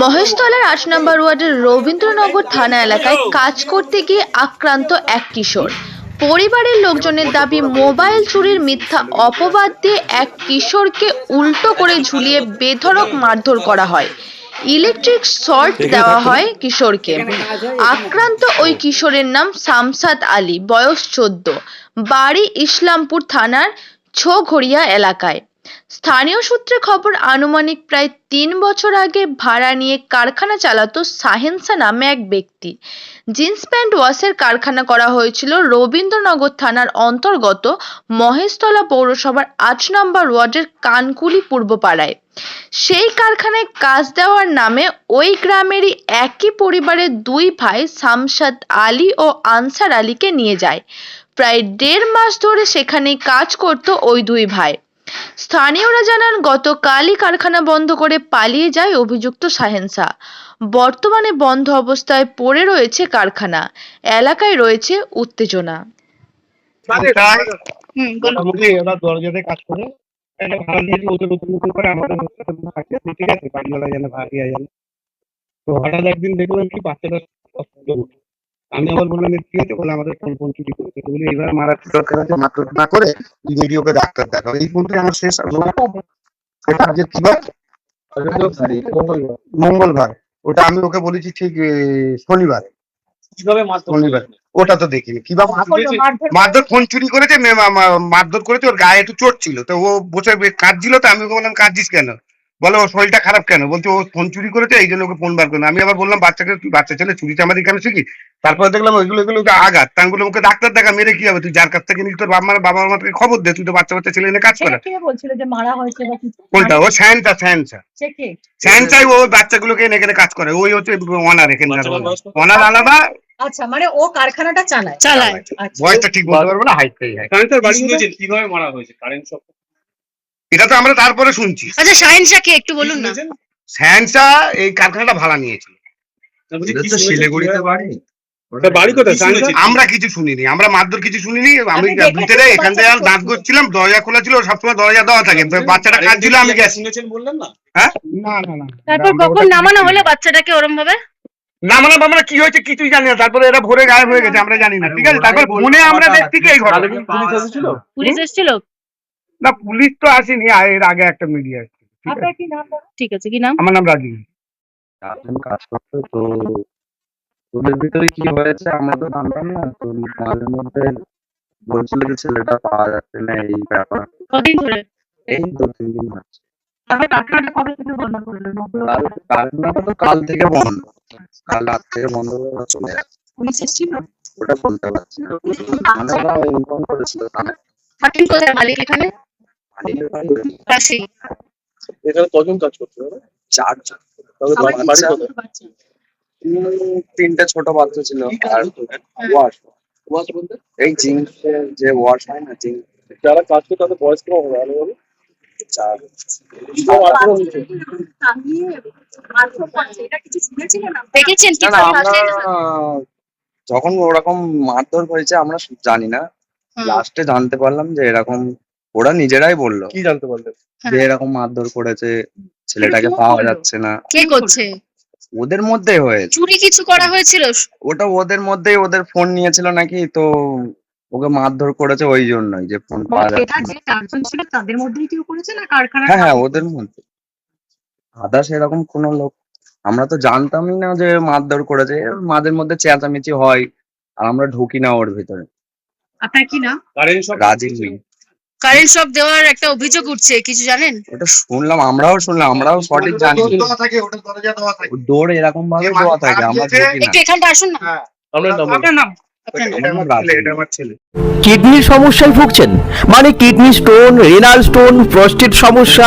মহেশতলার আট নম্বর ওয়ার্ডের রবীন্দ্রনগর থানা এলাকায় কাজ করতে গিয়ে আক্রান্ত এক কিশোর। পরিবারের লোকজনের দাবি মোবাইল চুরির মিথ্যা অপবাদ দিয়ে এক কিশোরকে উল্টো করে ঝুলিয়ে বেধড়ক মারধর করা হয়। ইলেকট্রিক শর্ট দেওয়া হয় কিশোরকে। আক্রান্ত ওই কিশোরের নাম সামসাদ আলী বয়স চোদ্দ বাড়ি ইসলামপুর থানার ছোঘড়িয়া এলাকায়। স্থানীয় সূত্রে খবর, আনুমানিক প্রায় তিন বছর আগে ভাড়া নিয়ে কারখানা চালাতো সাহেনসা নামে এক ব্যক্তি। জিন্স প্যান্ট ওয়াশের কারখানা করা হয়েছিল রবীন্দ্রনগর থানার অন্তর্গত মহেশতলা পৌরসভার আট নম্বর ওয়ার্ডের কানকুলি পূর্বপাড়ায়। সেই কারখানায় কাজ দেওয়ার নামে ওই গ্রামেরই একই পরিবারের দুই ভাই শামসাদ আলী ও আনসার আলীকে নিয়ে যায়। প্রায় দেড় মাস ধরে সেখানেই কাজ করত ওই দুই ভাই। স্থানীয়রা জানান গতকালই কারখানা বন্ধ করে পালিয়ে যায় অভিযুক্ত সাহেন্সা বর্তমানে বন্ধ অবস্থায় পড়ে রয়েছে কারখানা। এলাকায় রয়েছে উত্তেজনা। ওটাই হুম বলুন। মোটামুটি ওরা দরজাতে কাজ করে। একটা ভাড়া দিয়েছি ওদের নতুন নতুন করে আমাদের সাথে থাকে ঠিক আছে বাড়িওয়ালা জানে ভাড়িয়া জানে তো হঠাৎ একদিন দেখলাম কি বাচ্চাটা অসুস্থ হলো। আমি আবার বললাম এর কি হয়েছে বলে আমাদের ফোন ফোন চুরি করেছে বলি এবার মারাত্মক দরকার আছে মাত্র না করে ভিডিওকে ডাক্তার দেখাও। এই ফোনটা আমার শেষ সেটা আজকে কি বার মঙ্গলবার। ওটা আমি ওকে বলেছি ঠিক শনিবার। শনিবার। ওটা তো দেখিনি। কীভাবে মারধর মারধর ফোন চুরি করেছে মারধর করেছে ওর গায়ে একটু চোট ছিল। তো ও বসে কাঁদছিল তো আমি ওকে বললাম কাঁদছিস কেন? বলে ওর শরীরটা খারাপ কেন? বলছে ও ফোন চুরি করেছে এই জন্য ওকে ফোন বার করে আমি আবার বললাম বাচ্চাকে তুই বাচ্চা ছেলে চুরি চামারি কেন শিখি? তারপরে দেখলাম ওইগুলো এগুলো ওকে আঘাত। তা আমি বললাম ওকে ডাক্তার দেখা মেরে কি হবে? তুই যার কাছ থেকে নিস তোর বাবা মার বাবা মাকে খবর দে তুই তো বাচ্চা বাচ্চা ছেলে এনে কাজ করে কে বলছিল যে মারা হয়েছে বা কিছু? কোনটা? ও স্যানটা স্যানটা সে কে? স্যানটাই ও বাচ্চাগুলোকে এনে এখানে কাজ করে। ওই হচ্ছে অনার এখানে অনার। আলাদা। আচ্ছা মানে ও কারখানাটা চালায়। চালায়। আচ্ছা। বয়সটা ঠিক বলতে পারব না হাইট বাড়ি কীভাবে মারা হয়েছে? কারেন্ট শক এটা তো আমরা তারপরে শুনছি। আচ্ছা কে? একটু বলুন না। এই কারখানাটা ভাড়া নিয়েছিল। শিলিগুড়িতে বাড়ি। বাড়ি কোথায়? আমরা কিছু শুনিনি। আমরা মারধর কিছু শুনিনি। আমি ভিতরে এখান থেকে আর দাঁত করছিলাম দরজা খোলা ছিল সবসময় দরজা দেওয়া থাকে। বাচ্চাটা কাঁদছিল আমি গেছি। বললেন না? হ্যাঁ? না না না। তারপর কখন নামানো হলো বাচ্চাটাকে ওরম ভাবে? না মানে কি হয়েছে কিছুই জানি না। তারপরে এরা ভোরে গায়েব হয়ে গেছে আমরা জানি না। ঠিক আছে? তারপর ফোনে আমরা দেখছি কি এই ঘটনা। পুলিশ এসেছিল? পুলিশ এসেছিল? না পুলিশ তো আসেনি এর আগে একটা মিডিয়া এসেছিল ঠিক আছে? কি নাম বলুন? ঠিক আছে কি নাম? আমার নাম রাজীব। এখন কাজ করতে তো ওদের ভিতরে কি হয়েছে আমরা তো জানতাম না তো মাঝে মধ্যে বলছিল যে ছেলেটা পাওয়া যাচ্ছে না এই ব্যাপার। কদিন ধরে? এই দু তিন দিন হচ্ছে। কারখানাটা কাল তো কাল থেকে বন্ধ। কাল রাত থেকে বন্ধ করে চলে যাচ্ছে পুলিশ এসেছিল? ওটা বলতে পারছি না। মানে ওরা ইনফর্ম করেছিল থাকেন কোথায়? মালিক এখানে? এখানে কজন কাজ করছে চারজন। তিনটে ছোট বাচ্চা ছিল। আর ওয়াশ। এই জিন্স যে ওয়াশ হয় না জিন্স। যারা কাজ করে তাদের বয়স কেমন হবে বলো চার। যখন ওরকম মারধর হয়েছে আমরা জানি না। লাস্টে জানতে পারলাম যে এরকম ওরা নিজেরাই বলল কি জানতে পারলেন? যে এরকম মারধর করেছে ছেলেটাকে পাওয়া যাচ্ছে না। কে করছে? ওদের মধ্যেই হয়েছে। চুরি কিছু করা হয়েছিল? ওটা ওদের মধ্যেই ওদের ফোন নিয়েছিল নাকি? তো ওকে মারধর করেছে ওই জন্যই যে ফোন পাওয়া যাচ্ছে না। চারজন ছিল তাদের মধ্যেই কেউ করেছে না কারখানা হ্যাঁ হ্যাঁ ওদের মধ্যে। আদার্স এরকম কোনো লোক। আমরা তো জানতামই না যে মারধর করেছে। মাঝে মধ্যে চেঁচামেচি হয়। আর আমরা ঢুকি না ওর ভিতরে। আপনার কি নাম? কারেন্ট শক রাজি নেই কারেন্ট শক দেওয়ার একটা অভিযোগ উঠছে কিছু জানেন? ওটা শুনলাম আমরাও শুনলাম আমরাও সঠিক জানি। দৌড় দেওয়া থাকে ওটা দরজা দেওয়া থাকে। ডোর এরকম ভাবে দেওয়া থাকে আমরা একটু এখানটা আসুন না। হ্যাঁ। আপনার নাম কিডনির সমস্যায় ভুগছেন? মানে kidney stone renal stone prostate সমস্যা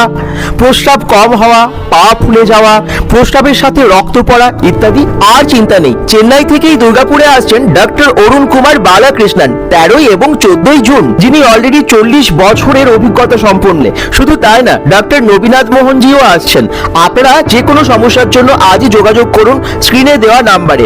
প্রস্রাব কম হওয়া, পা ফুলে যাওয়া, প্রস্রাবের সাথে রক্ত পড়া ইত্যাদি আর চিন্তা নেই। চেন্নাই থেকেই দুর্গাপুরে আসছেন ডক্টর অরুণ কুমার বালাকৃষ্ণন, তেরোই এবং চোদ্দই জুন, যিনি অলরেডি চল্লিশ বছরের অভিজ্ঞতা সম্পন্ন। শুধু তাই না ডক্টর নবীনাথ মোহনজিও আসছেন। আপনারা যে কোনো সমস্যার জন্য আজই যোগাযোগ করুন স্ক্রিনে দেওয়া নাম্বারে